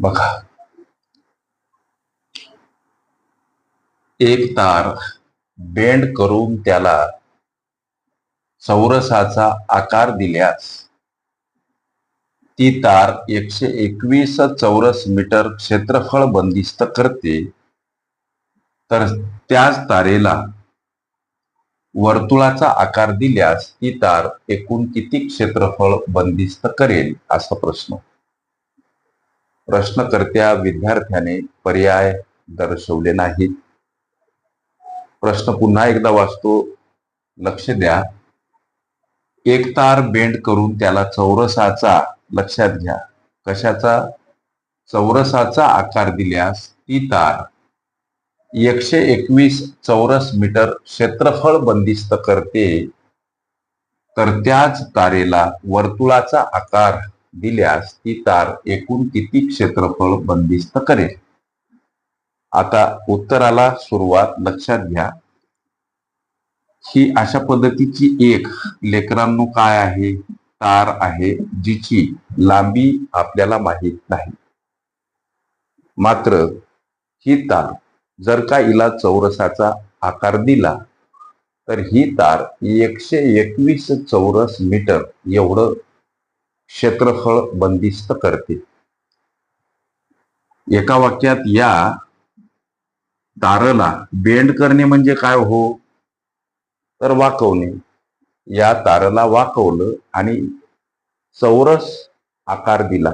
बघा. एक तार बेंड करून त्याला चौरसाचा आकार दिल्यास ती तार एकशे एकवीस चौरस मीटर क्षेत्रफळ बंदिस्त करते. तर त्याच तारेला वर्तुळाचा आकार दिल्यास ती तार एकूण किती क्षेत्रफळ बंदिस्त करेल? असा प्रश्न. प्रश्नकर्त्या विद्यार्थ्याने पर्याय दर्शवले नाहीत. प्रश्न पुन्हा एकदा वाचतो. लक्ष द्या. एक तार बेंड करून त्याला चौरसाचा लक्षात घ्या. कशाचा? चौरसाचा आकार दिल्यास ती तार एकशे एकवीस चौरस मीटर क्षेत्रफळ बंदिस्त करते. तर त्याच तारेला वर्तुळाचा आकार दिल्यास ती तार एकूण किती क्षेत्रफळ बंदिस्त करेल? आता उत्तराला सुरुवात लक्षात घ्या. ही अशा पद्धतीची एक लेकरांनो काय आहे? तार आहे जिची लांबी आपल्याला माहीत नाही. मात्र ही तार जर का हिला चौरसाचा आकार दिला तर ही तार एकशे एकवीस चौरस मीटर एवढं क्षेत्रफळ बंदिस्त करते. एका वाक्यात या तारला बेंड करणे म्हणजे काय हो? तर वाकवणे. या तारला वाकवलं आणि चौरस आकार दिला.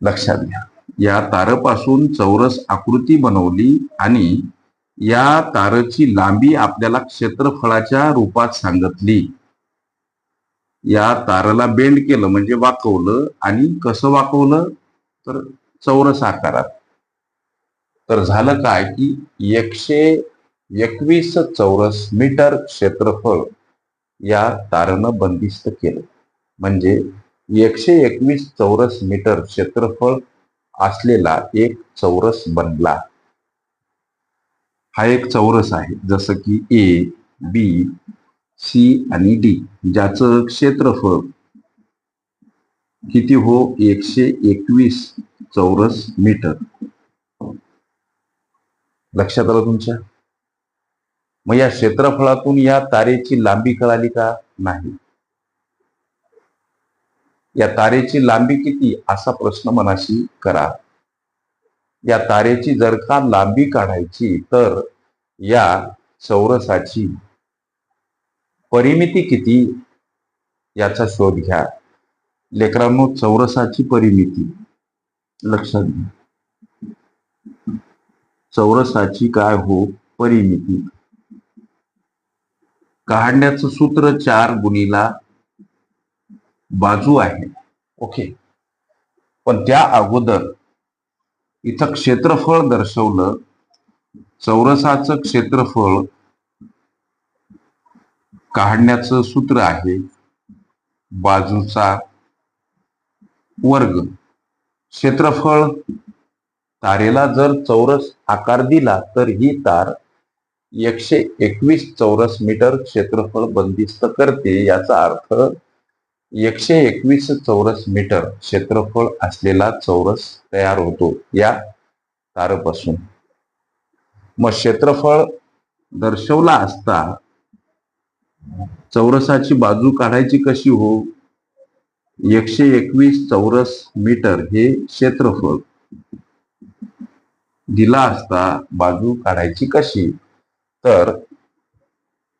लक्षात घ्या. या तारपासून चौरस आकृती बनवली आणि या तारची लांबी आपल्याला क्षेत्रफळाच्या रूपात सांगितली. या ताराला बेंड केलं म्हणजे वाकवलं आणि कसं वाकवलं? तर चौरस आकारात. तर झालं काय की एकशे एकवीस चौरस मीटर क्षेत्रफळ या तारनं बंदिस्त केलं. म्हणजे एकशे एकवीस चौरस मीटर क्षेत्रफळ असलेला एक चौरस बनला. हा एक चौरस आहे. जसं की ए बी सी आणि डी ज्याचं क्षेत्रफळ किती हो? एकशे एकवीस चौरस मीटर. लक्षात आलं तुमच्या? मग या क्षेत्रफळातून या तारेची लांबी कळाली का? नाही. या तारेची लांबी किती? असा प्रश्न मनाशी करा. या तारेची जर का लांबी काढायची तर या चौरसाची परिमिती किती याचा शोध घ्या. लेकरांनो चौरसाची परिमिती. लक्षात घ्या. चौरसाची काय हो? परिमिती. काढण्याचं सूत्र चार गुणीला बाजू आहे. ओके. पण त्या अगोदर इथं क्षेत्रफळ दर्शवलं. चौरसाचं क्षेत्रफळ काढण्याचं सूत्र आहे बाजूचा वर्ग. क्षेत्रफळ तारेला जर चौरस आकार दिला तर ही तार एकशे एकवीस चौरस मीटर क्षेत्रफळ बंदिस्त करते. याचा अर्थ एकशे एकवीस चौरस मीटर क्षेत्रफळ असलेला चौरस तयार होतो या तारपासून. मग क्षेत्रफळ दर्शवला असता चौरसाची बाजू काढायची कशी हो? एकशे एकवीस चौरस मीटर हे क्षेत्रफळ. दिला असता बाजू काढायची कशी? तर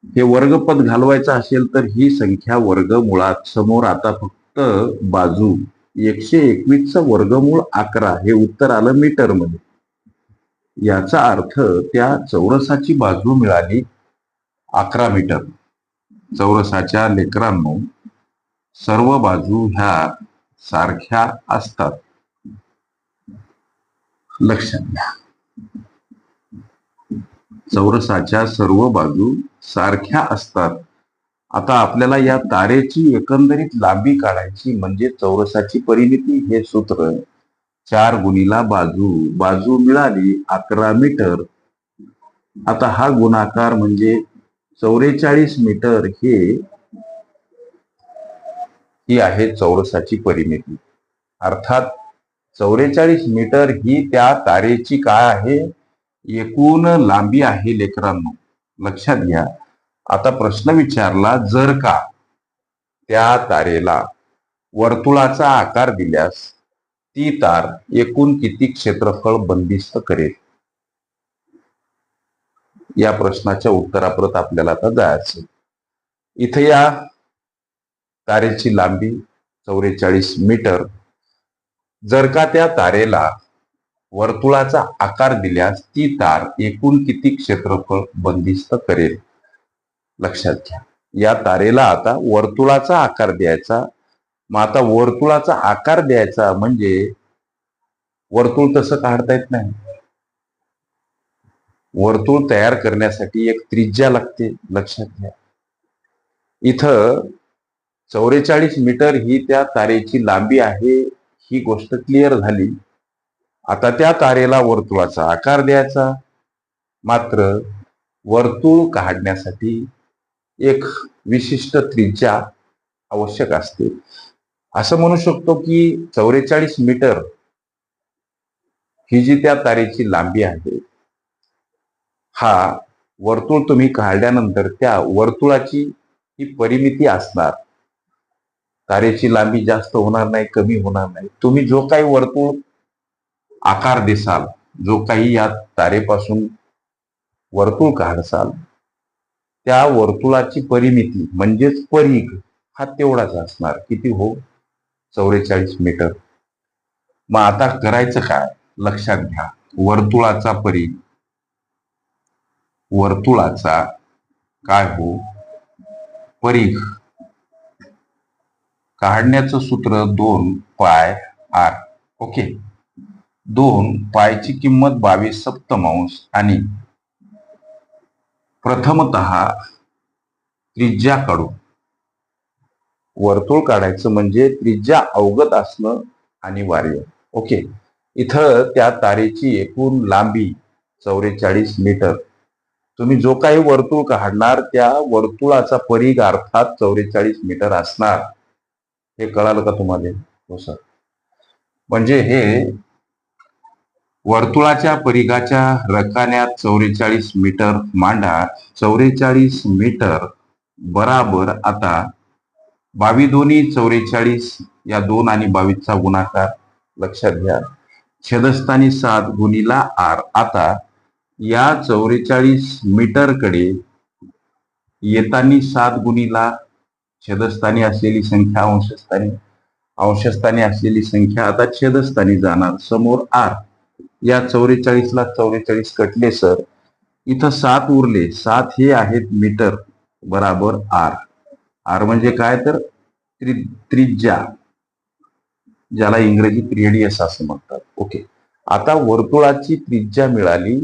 हे वर्गपद घालवायचं असेल तर ही संख्या वर्गमुळात समोर आता फक्त बाजू. एकशे एकवीसचं वर्गमूळ अकरा हे उत्तर आलं मीटरमध्ये याचा अर्थ त्या चौरसाची बाजू मिळाली अकरा मीटर. चौरसाच्या लेकरांनो सर्व बाजू ह्या सारख्या असतात. लक्षात घ्या चौरसाच्या सर्व बाजू सारख्या असतात. आता आपल्याला या तारेची एकंदरीत लांबी काढायची म्हणजे चौरसाची परिमिती हे सूत्र चार गुणीला बाजू बाजू मिळाली अकरा मीटर. आता हा गुणाकार म्हणजे चौवेचाळीस मीटर हे ही आहे चौरसाची परिमिती. अर्थात चौवेचाळीस मीटर ही त्या तारेची काय आहे? एकूण लांबी आहे लेकरांनो. लक्षात घ्या. आता प्रश्न विचारला जर का त्या तारेला वर्तुळाचा आकार दिल्यास ती तार एकूण किती क्षेत्रफळ बंदिस्त करेल? या प्रश्नाच्या उत्तराप्रत आपल्याला आता जायचं इथे या तारेची लांबी चौवेचाळीस मीटर. जर का त्या तारेला वर्तुळाचा आकार दिल्यास ती तार एकूण किती क्षेत्रफळ बंदिस्त करेल? लक्षात घ्या. या तारेला आता वर्तुळाचा आकार द्यायचा. मग आता वर्तुळाचा आकार द्यायचा म्हणजे वर्तुळ तसं काढता येत नाही. वर्तुळ तयार करण्यासाठी एक त्रिज्या लागते लक्षात घ्या. इथं चौवेचाळीस मीटर ही त्या तारेची लांबी आहे ही गोष्ट क्लिअर झाली. आता त्या तारेला वर्तुळाचा आकार द्यायचा. मात्र वर्तुळ काढण्यासाठी एक विशिष्ट त्रिज्या आवश्यक असते. असं म्हणू शकतो की चौवेचाळीस मीटर ही जी त्या तारेची लांबी आहे हा वर्तुळ तुम्ही काढल्यानंतर त्या वर्तुळाची ही परिमिती असणार. तारेची लांबी जास्त होणार नाही कमी होणार नाही. तुम्ही जो काही वर्तुळ आकार देसाल जो काही या तारेपासून वर्तुळ काढसाल त्या वर्तुळाची परिमिती म्हणजेच परीघ हा तेवढाच असणार. किती हो? चौवेचाळीस मीटर. मग आता करायचं काय? लक्षात घ्या. वर्तुळाचा परीघ. वर्तुळाचा काय हो? परीघ. काढण्याचं सूत्र दोन पाय आर. ओके. दोन पायची किंमत बावीस सप्तमांश आणि प्रथमत त्रिज्या काढू वर्तुळ काढायचं म्हणजे त्रिज्या अवगत असणं अनिवार्य. ओके. इथं त्या तारेची एकूण लांबी चौवेचाळीस मीटर. तुम्ही जो काही वर्तुळ काढणार त्या वर्तुळाचा परीघ अर्थात चौवेचाळीस मीटर असणार. हे कळालं का तुम्हाला? हो सर. म्हणजे हे वर्तुळाच्या परिघाच्या रकान्यात चौवेचाळीस मीटर मांडा. चौवेचाळीस मीटर बराबर आता बावी दोन्ही चौवेचाळीस या दोन आणि बावीसचा गुणाकार लक्षात घ्या. छेदस्थानी सात गुणीला आर. आता या चौवेचाळीस मीटरकडे येतानी सात गुणीला छेदस्थानी असलेली संख्या अंशस्थानी अंशस्थानी असलेली संख्या आता छेदस्थानी जाणार. समोर आर. या चौवेचाळीसला चौवेचाळीस कटले सर. इथं सात उरले. सात हे आहेत मीटर बराबर आर. आर म्हणजे काय तर? त्रि त्रिज्या. ज्याला इंग्रजीत रेडियस असं म्हणतात. ओके. आता वर्तुळाची त्रिज्या मिळाली.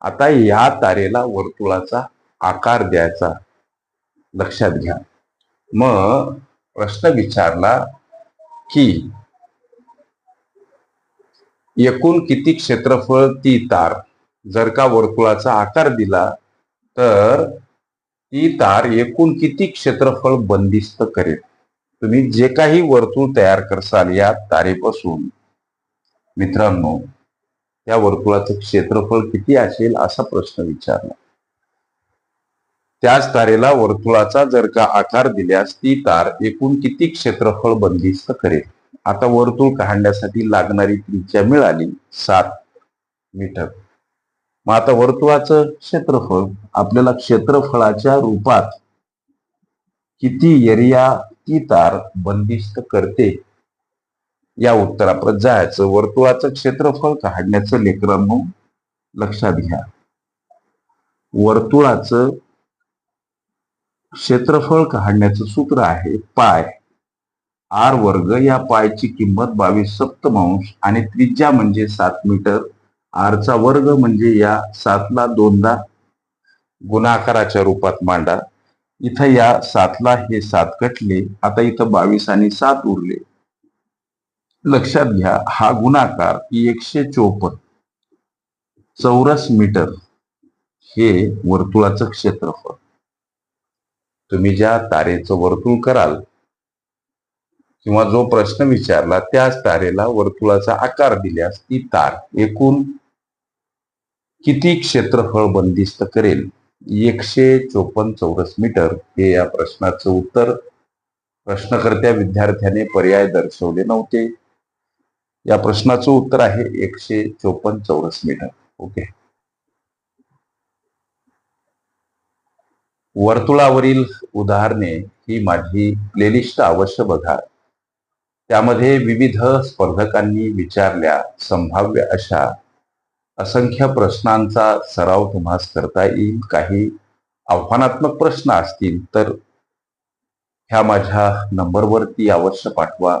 आता या तारेला वर्तुळाचा आकार द्यायचा. लक्षात घ्या. मग प्रश्न विचारला की एकूण किती क्षेत्रफळ ती तार? जर का वर्तुळाचा आकार दिला तर ती तार एकूण किती क्षेत्रफळ बंदिस्त करेल? तुम्ही जे काही वर्तुळ तयार करसाल या तारेपासून. मित्रांनो त्या वर्तुळाचं क्षेत्रफळ किती असेल असा प्रश्न विचारला. त्याच तारेला वर्तुळाचा जर का आकार दिल्यास ती तार एकूण किती क्षेत्रफळ बंदिस्त करेल? आता वर्तुळ काढण्यासाठी लागणारी त्रिज्या मिळाली सात मीटर. मग आता वर्तुळाचं क्षेत्रफळ आपल्याला क्षेत्रफळाच्या रूपात किती एरिया ती तार बंदिस्त करते? या उत्तरापर्यंत जायचं. वर्तुळाचं क्षेत्रफळ काढण्याचं लेकरांनो लक्षात घ्या. वर्तुळाचं क्षेत्रफळ काढण्याचं सूत्र आहे पाय. आर वर्ग या पायची किंमत बावीस सप्तमांश आणि त्रिज्या म्हणजे सात मीटर. आरचा वर्ग म्हणजे या सातला दोनदा गुणाकाराच्या रूपात मांडा. इथं या सातला हे सात कटले आता इथं बावीस आणि सात उरले. लक्षात घ्या हा गुणाकार एकशे चोपन्न चौरस मीटर हे वर्तुळाचं क्षेत्रफळ. तुम्ही ज्या तारेचं वर्तुळ कराल किंवा जो प्रश्न विचारला त्याच तारेला वर्तुळाचा आकार दिल्यास ती तार एकूण किती क्षेत्रफळ बंदिस्त करेल? एकशे चोपन्न चौरस मीटर हे या प्रश्नाचं उत्तर प्रश्नकर्त्या विद्यार्थ्याने पर्याय दर्शवले नव्हते. या प्रश्नाचं उत्तर आहे एकशे चोपन्न चौरस मीटर. ओके. वर्तुळावरील उदाहरणे ही माझी प्लेलिस्ट अवश्य बघा. त्यामध्ये विविध स्पर्धकांनी विचारल्या संभाव्य अशा असंख्य प्रश्नांचा सराव तुम्हास करता येईल. काही आव्हानात्मक प्रश्न असतील तर ह्या माझ्या नंबरवरती अवश्य पाठवा.